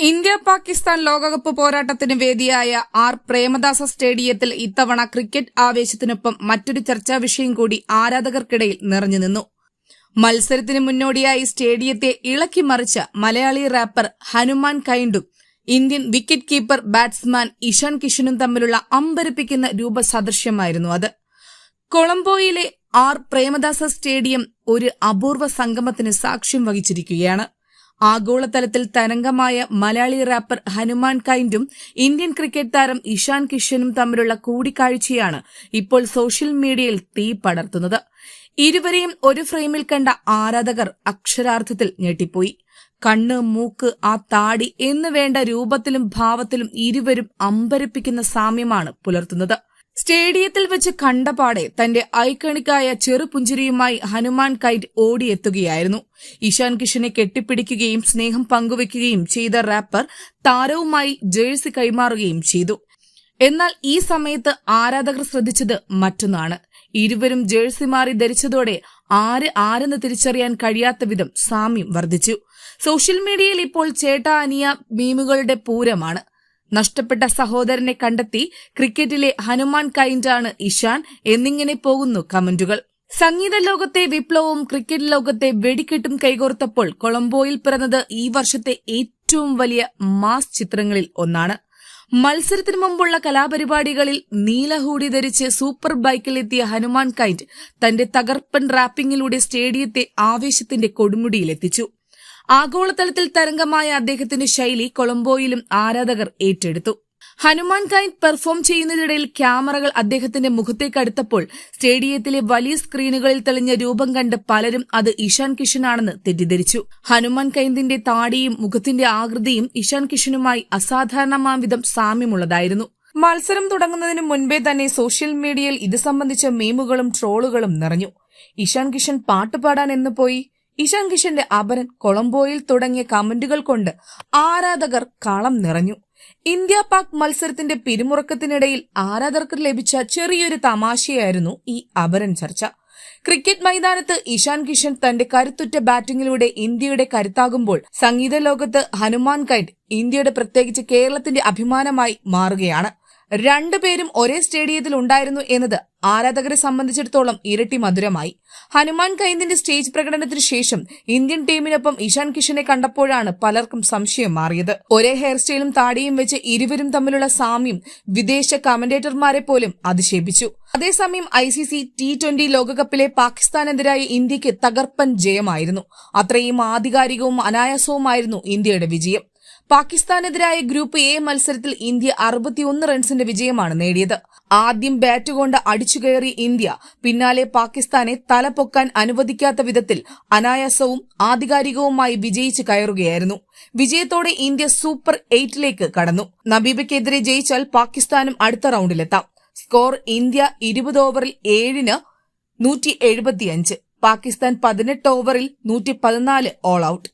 India Pakistan ലോകകപ്പ് പോരാട്ടത്തിന് വേദിയായ ആർ പ്രേമദാസ സ്റ്റേഡിയത്തിൽ ഇത്തവണ ക്രിക്കറ്റ് ആവേശത്തിനൊപ്പം മറ്റൊരു ചർച്ചാ വിഷയം കൂടി ആരാധകർക്കിടയിൽ നിറഞ്ഞുനിന്നു മത്സരത്തിന് മുന്നോടിയായി സ്റ്റേഡിയത്തെ ഇളക്കി മറിച്ച Malayali rapper Hanuman കൈൻഡും Indian wicket keeper batsman Ishan കിഷനും തമ്മിലുള്ള അമ്പരപ്പിക്കുന്ന രൂപസദൃശ്യമായിരുന്നു അത്. കൊളംബോയിലെ ആർ പ്രേമദാസ സ്റ്റേഡിയം ഒരു അപൂർവ സംഗമത്തിന് സാക്ഷ്യം വഹിച്ചിരിക്കുകയാണ്. ആഗോളതലത്തിൽ തരംഗമായ മലയാളി റാപ്പർ ഹനുമാൻ കൈൻഡും ഇന്ത്യൻ ക്രിക്കറ്റ് താരം ഇഷാൻ കിഷനും തമ്മിലുള്ള കൂടിക്കാഴ്ചയാണ് ഇപ്പോൾ സോഷ്യൽ മീഡിയയിൽ തീ പടർത്തുന്നത്. ഇരുവരെയും ഒരു ഫ്രെയിമിൽ കണ്ട ആരാധകർ അക്ഷരാർത്ഥത്തിൽ ഞെട്ടിപ്പോയി. കണ്ണ് മൂക്ക് ആ താടി എന്നുവേണ്ട രൂപത്തിലും ഭാവത്തിലും ഇരുവരും അമ്പരപ്പിക്കുന്ന സാമ്യമാണ് പുലർത്തുന്നത്. സ്റ്റേഡിയത്തിൽ വെച്ച് കണ്ടപാടെ തന്റെ ഐക്കണിക്കായ ചെറുപുഞ്ചിരിയുമായി ഹനുമാൻ കൈറ്റ് ഓടിയെത്തുകയായിരുന്നു. ഇഷാൻ കിഷനെ കെട്ടിപ്പിടിക്കുകയും സ്നേഹം പങ്കുവെക്കുകയും ചെയ്ത റാപ്പർ താരവുമായി ജേഴ്സി കൈമാറുകയും ചെയ്തു. എന്നാൽ ഈ സമയത്ത് ആരാധകർ ശ്രദ്ധിച്ചത് മറ്റൊന്നാണ്. ഇരുവരും ജേഴ്സി മാറി ധരിച്ചതോടെ ആര് ആരെന്ന് തിരിച്ചറിയാൻ കഴിയാത്ത വിധം സാമ്യം വർദ്ധിച്ചു. സോഷ്യൽ മീഡിയയിൽ ഇപ്പോൾ ചേട്ടാ അനിയ മീമുകളുടെ പൂരമാണ്. നഷ്ടപ്പെട്ട സഹോദരനെ കണ്ടെത്തി ക്രിക്കറ്റിലെ ഹനുമാൻ കൈൻഡാണ് ഇഷാൻ എന്നിങ്ങനെ പോകുന്നു കമന്റുകൾ. സംഗീത ലോകത്തെ വിപ്ലവവും ക്രിക്കറ്റ് ലോകത്തെ വെടിക്കെട്ടും കൈകോർത്തപ്പോൾ കൊളംബോയിൽ പിറന്നത് ഈ വർഷത്തെ ഏറ്റവും വലിയ മാസ് ചിത്രങ്ങളിൽ ഒന്നാണ്. മത്സരത്തിന് മുമ്പുള്ള കലാപരിപാടികളിൽ നീലഹൂടി ധരിച്ച് സൂപ്പർ ബൈക്കിലെത്തിയ ഹനുമാൻ കൈൻഡ് തന്റെ തകർപ്പൻ റാപ്പിംഗിലൂടെ സ്റ്റേഡിയത്തെ ആവേശത്തിന്റെ കൊടുമുടിയിലെത്തിച്ചു. ആഗോളതലത്തിൽ തരംഗമായ അദ്ദേഹത്തിന്റെ ശൈലി കൊളംബോയിലും ആരാധകർ ഏറ്റെടുത്തു. ഹനുമാൻ കൈൻ പെർഫോം ചെയ്യുന്നതിനിടയിൽ ക്യാമറകൾ അദ്ദേഹത്തിന്റെ മുഖത്തേക്ക് അടുത്തപ്പോൾ സ്റ്റേഡിയത്തിലെ വലിയ സ്ക്രീനുകളിൽ തെളിഞ്ഞ രൂപം കണ്ട് പലരും അത് ഇഷാൻ കിഷനാണെന്ന് തെറ്റിദ്ധരിച്ചു. ഹനുമാൻ കൈന്തിന്റെ താടിയും മുഖത്തിന്റെ ആകൃതിയും ഇഷാൻ കിഷനുമായി അസാധാരണമാംവിധം സാമ്യമുള്ളതായിരുന്നു. മത്സരം തുടങ്ങുന്നതിന് മുൻപേ തന്നെ സോഷ്യൽ മീഡിയയിൽ ഇത് സംബന്ധിച്ച മീമുകളും ട്രോളുകളും നിറഞ്ഞു. ഇഷാൻ കിഷൻ പാട്ടുപാടാൻ എന്ന് പോയി? ഇഷാൻ കിഷന്റെ അപരൻ കൊളംബോയിൽ തുടങ്ങിയ കമന്റുകൾ കൊണ്ട് ആരാധകർ കളം നിറഞ്ഞു. ഇന്ത്യ പാക് മത്സരത്തിന്റെ പിരിമുറക്കത്തിനിടയിൽ ആരാധകർക്ക് ലഭിച്ച ചെറിയൊരു തമാശയായിരുന്നു ഈ അപരൻ ചർച്ച. ക്രിക്കറ്റ് മൈതാനത്ത് ഇഷാൻ കിഷൻ തന്റെ കരുത്തുറ്റ ബാറ്റിംഗിലൂടെ ഇന്ത്യയുടെ കരുത്താകുമ്പോൾ സംഗീത ലോകത്ത് ഹനുമാൻ കൈറ്റ് ഇന്ത്യയുടെ പ്രത്യേകിച്ച് കേരളത്തിന്റെ അഭിമാനമായി മാറുകയാണ്. രണ്ടുപേരും ഒരേ സ്റ്റേഡിയത്തിൽ ഉണ്ടായിരുന്നു എന്നത് ആരാധകരെ സംബന്ധിച്ചിടത്തോളം ഇരട്ടി മധുരമായി. ഹനുമാൻ കൈന്ദിന്റെ സ്റ്റേജ് പ്രകടനത്തിന് ശേഷം ഇന്ത്യൻ ടീമിനൊപ്പം ഇഷാൻ കിഷനെ കണ്ടപ്പോഴാണ് പലർക്കും സംശയം മാറിയത്. ഒരേ ഹെയർ സ്റ്റൈലും താടിയും വെച്ച് ഇരുവരും തമ്മിലുള്ള സാമ്യം വിദേശ കമന്റേറ്റർമാരെ പോലും അധിക്ഷേപിച്ചു അതേസമയം I C C T twenty ലോകകപ്പിലെ പാകിസ്ഥാനെതിരായ ഇന്ത്യയ്ക്ക് തകർപ്പൻ ജയമായിരുന്നു. അത്രയും ആധികാരികവും അനായാസവുമായിരുന്നു ഇന്ത്യയുടെ വിജയം. പാകിസ്ഥാനെതിരായ ഗ്രൂപ്പ് എ മത്സരത്തിൽ ഇന്ത്യ അറുപത്തിയൊന്ന് റൺസിന്റെ വിജയമാണ് നേടിയത്. ആദ്യം ബാറ്റ് കൊണ്ട് അടിച്ചുകയറി ഇന്ത്യ പിന്നാലെ പാകിസ്ഥാനെ തലപൊക്കാൻ അനുവദിക്കാത്ത വിധത്തിൽ അനായാസവും ആധികാരികവുമായി വിജയിച്ച് കയറുകയായിരുന്നു. വിജയത്തോടെ ഇന്ത്യ സൂപ്പർ എയ്റ്റിലേക്ക് കടന്നു. നബീബയ്ക്കെതിരെ ജയിച്ചാൽ പാകിസ്ഥാനും അടുത്ത റൌണ്ടിലെത്താം. സ്കോർ ഇന്ത്യ ഇരുപത് ഓവറിൽ ഏഴിന് നൂറ്റി എഴുപത്തിയഞ്ച്. പാകിസ്ഥാൻ പതിനെട്ട് ഓവറിൽ നൂറ്റി പതിനാല് ഓൾ ഔട്ട്.